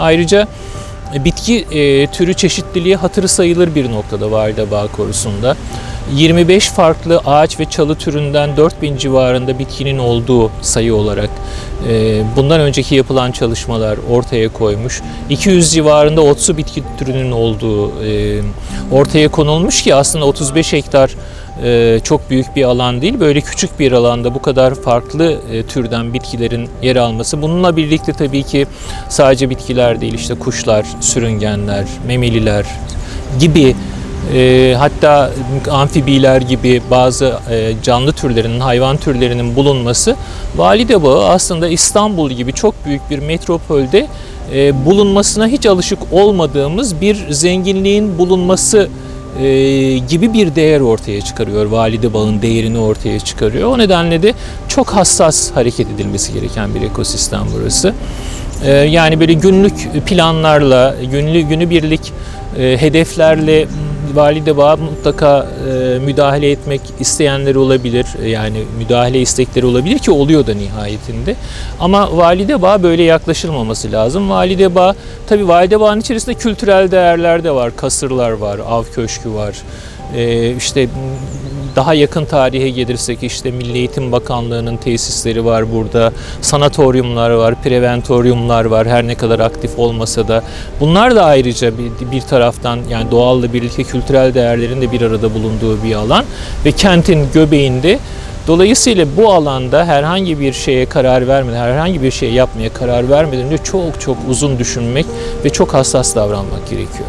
Ayrıca e, bitki e, türü çeşitliliği hatırı sayılır bir noktada Valide Bağ Korusu'nda. 25 farklı ağaç ve çalı türünden 4000 civarında bitkinin olduğu sayı olarak e, bundan önceki yapılan çalışmalar ortaya koymuş. 200 civarında otsu bitki türünün olduğu e, ortaya konulmuş ki aslında 35 hektar e, çok büyük bir alan değil. Böyle küçük bir alanda bu kadar farklı e, türden bitkilerin yer alması. Bununla birlikte tabii ki sadece bitkiler değil işte kuşlar, sürüngenler, memeliler gibi e, hatta amfibiler gibi bazı canlı türlerinin, hayvan türlerinin bulunması Valide Bağı aslında İstanbul gibi çok büyük bir metropolde bulunmasına hiç alışık olmadığımız bir zenginliğin bulunması e, gibi bir değer ortaya çıkarıyor. Valide Bağ'ın değerini ortaya çıkarıyor. O nedenle de çok hassas hareket edilmesi gereken bir ekosistem burası. E, yani böyle günlük planlarla, günlük günübirlik e, hedeflerle Valide Bağ mutlaka e, müdahale etmek isteyenler olabilir. Yani müdahale istekleri olabilir ki oluyor da nihayetinde. Ama Valide Bağ böyle yaklaşılmaması lazım. Valide Bağ, tabii Valide Bağ'ın içerisinde kültürel değerler de var. Kasırlar var, av köşkü var. E, işte daha yakın tarihe gelirsek işte Milli Eğitim Bakanlığı'nın tesisleri var burada. Sanatoryumlar var, preventoryumlar var her ne kadar aktif olmasa da. Bunlar da ayrıca bir, bir taraftan yani doğalla birlikte kültürel değerlerin de bir arada bulunduğu bir alan. Ve kentin göbeğinde Dolayısıyla bu alanda herhangi bir şeye karar vermeden, herhangi bir şey yapmaya karar vermeden önce çok çok uzun düşünmek ve çok hassas davranmak gerekiyor.